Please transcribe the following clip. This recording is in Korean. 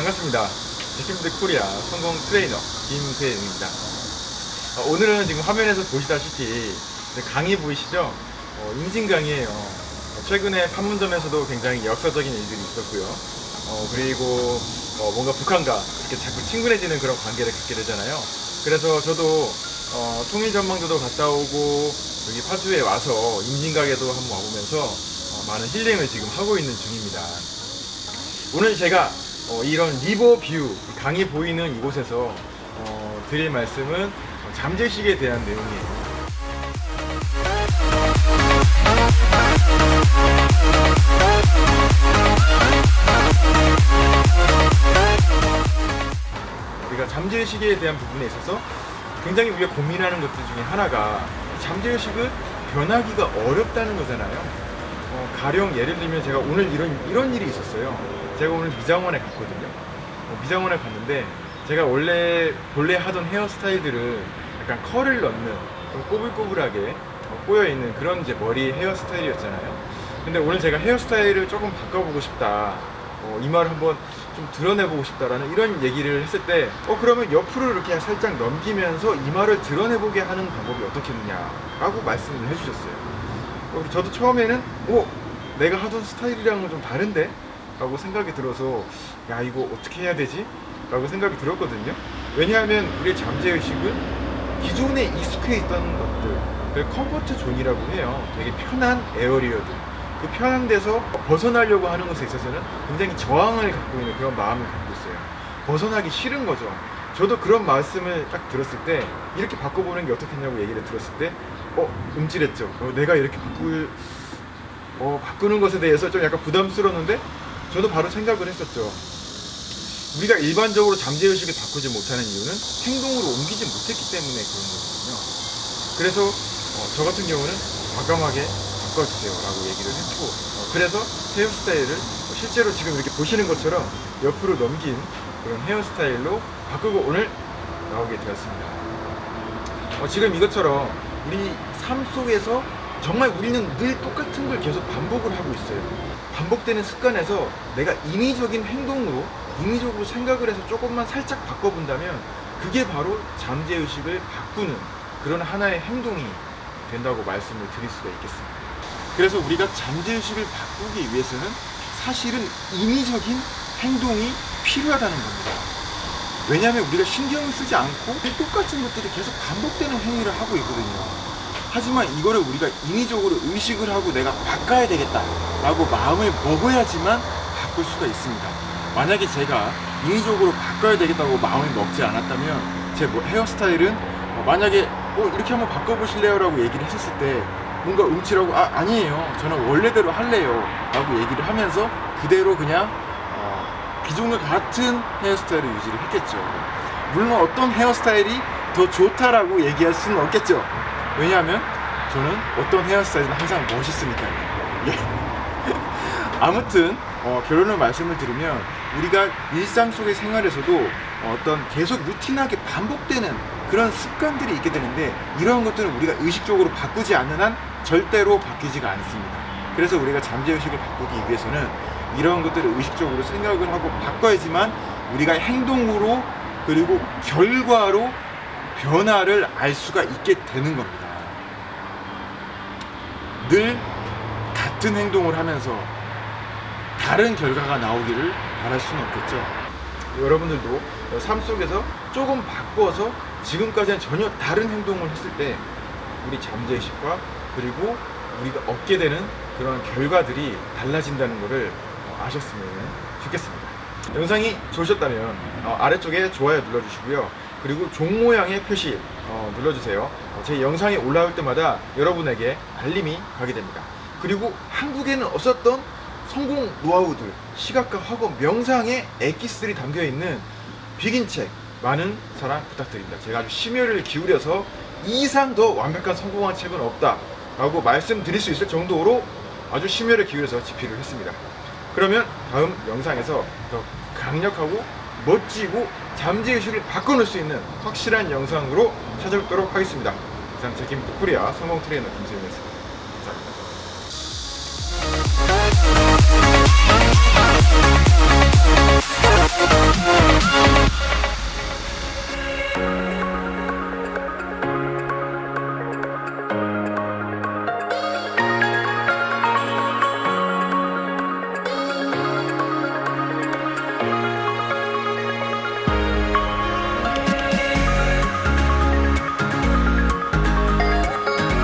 반갑습니다. 제키미드 코리아 성공 트레이너 김세은입니다. 어, 오늘은 지금 화면에서 보시다시피 강의 보이시죠? 어, 인증 강의예요. 어, 최근에 판문점에서도 굉장히 역사적인 일들이 있었고요. 어, 그리고 어, 뭔가 북한과 이렇게 자꾸 친근해지는 그런 관계를 갖게 되잖아요. 그래서 저도 어, 통일전망대도 갔다 오고 여기 파주에 와서 임진각에도 한번 와보면서 어, 많은 힐링을 지금 하고 있는 중입니다. 오늘 제가 어, 이런 리버뷰 강이 보이는 이곳에서 어, 드릴 말씀은 어, 잠재식에 대한 내용이에요. 우리가 잠재의식에 대한 부분에 있어서 굉장히 우리가 고민하는 것들 중에 하나가 잠재의식을 변하기가 어렵다는 거잖아요. 어, 가령 예를 들면 제가 오늘 이런 이런 일이 있었어요. 제가 오늘 미장원에 갔거든요. 어, 미장원에 갔는데 제가 원래 본래 하던 헤어스타일들을 약간 컬을 넣는 좀 꼬불꼬불하게 어, 꼬여 있는 그런 이제 머리 헤어스타일이었잖아요. 근데 오늘 제가 헤어스타일을 조금 바꿔보고 싶다. 어, 이마를 한번 좀 드러내보고 싶다라는 이런 얘기를 했을 때, 어, 그러면 옆으로 이렇게 살짝 넘기면서 이마를 드러내보게 하는 방법이 어떻겠느냐라고 말씀을 해주셨어요. 어, 저도 처음에는, 어, 내가 하던 스타일이랑은 좀 다른데? 라고 생각이 들어서, 야, 이거 어떻게 해야 되지? 라고 생각이 들었거든요. 왜냐하면 우리의 잠재의식은 기존에 익숙해 있던 것들, 그 컴포트 존이라고 해요. 되게 편한 에어리어들. 그 편한 데서 벗어나려고 하는 것에 있어서는 굉장히 저항을 갖고 있는 그런 마음을 갖고 있어요. 벗어나기 싫은 거죠. 저도 그런 말씀을 딱 들었을 때 이렇게 바꿔보는 게 어떻겠냐고 얘기를 들었을 때 어, 움찔했죠. 어, 내가 이렇게 바꿀 어, 바꾸는 것에 대해서 좀 약간 부담스러웠는데 저도 바로 생각을 했었죠. 우리가 일반적으로 잠재의식을 바꾸지 못하는 이유는 행동으로 옮기지 못했기 때문에 그런 거거든요. 그래서 어, 저 같은 경우는 과감하게 바꿔주세요 라고 얘기를 했고 어, 그래서 헤어스타일을 어, 실제로 지금 이렇게 보시는 것처럼 옆으로 넘긴 그런 헤어스타일로 바꾸고 오늘 나오게 되었습니다 어, 지금 이것처럼 우리 삶 속에서 정말 우리는 늘 똑같은 걸 계속 반복을 하고 있어요 반복되는 습관에서 내가 인위적인 행동으로 인위적으로 생각을 해서 조금만 살짝 바꿔본다면 그게 바로 잠재의식을 바꾸는 그런 하나의 행동이 된다고 말씀을 드릴 수가 있겠습니다. 그래서 우리가 잠재의식을 바꾸기 위해서는 사실은 인위적인 행동이 필요하다는 겁니다. 왜냐하면 우리가 신경을 쓰지 않고 똑같은 것들이 계속 반복되는 행위를 하고 있거든요. 하지만 이거를 우리가 인위적으로 의식을 하고 내가 바꿔야 되겠다라고 마음을 먹어야지만 바꿀 수가 있습니다. 만약에 제가 인위적으로 바꿔야 되겠다고 마음을 먹지 않았다면 제 뭐 헤어스타일은 어, 만약에 어, 이렇게 한번 바꿔보실래요? 라고 얘기를 했었을 때 뭔가 움찔하고 아 아니에요 저는 원래대로 할래요 라고 얘기를 하면서 그대로 그냥 어, 기존과 같은 헤어스타일을 유지를 했겠죠 물론 어떤 헤어스타일이 더 좋다라고 얘기할 수는 없겠죠 왜냐하면 저는 어떤 헤어스타일은 항상 멋있으니까요 예. 아무튼 어, 결론을 말씀을 드리면 우리가 일상 속의 생활에서도 어떤 계속 루틴하게 반복되는 그런 습관들이 있게 되는데 이러한 것들은 우리가 의식적으로 바꾸지 않는 한 절대로 바뀌지가 않습니다. 그래서 우리가 잠재의식을 바꾸기 위해서는 이러한 것들을 의식적으로 생각을 하고 바꿔야지만 우리가 행동으로 그리고 결과로 변화를 알 수가 있게 되는 겁니다. 늘 같은 행동을 하면서 다른 결과가 나오기를 바랄 수는 없겠죠. 여러분들도 삶 속에서 조금 바꿔서 지금까지는 전혀 다른 행동을 했을 때 우리 잠재의식과 그리고 우리가 얻게 되는 그런 결과들이 달라진다는 것을 어, 아셨으면 좋겠습니다. 영상이 좋으셨다면 어, 아래쪽에 좋아요 눌러주시고요. 그리고 종 모양의 표시 어, 눌러주세요. 어, 제 영상이 올라올 때마다 여러분에게 알림이 가게 됩니다. 그리고 한국에는 없었던 성공 노하우들, 시각과 학원, 명상의 엑기스들이 담겨 있는 비긴 책 많은 사랑 부탁드립니다. 제가 아주 심혈을 기울여서 이상 더 완벽한 성공한 책은 없다라고 말씀드릴 수 있을 정도로 아주 심혈을 기울여서 집필을 했습니다. 그러면 다음 영상에서 더 강력하고 멋지고 잠재의식을 바꿔놓을 수 있는 확실한 영상으로 찾아뵙도록 하겠습니다. 이상 제키미트 코리아 성공 트레이너 김세윤이었습니다.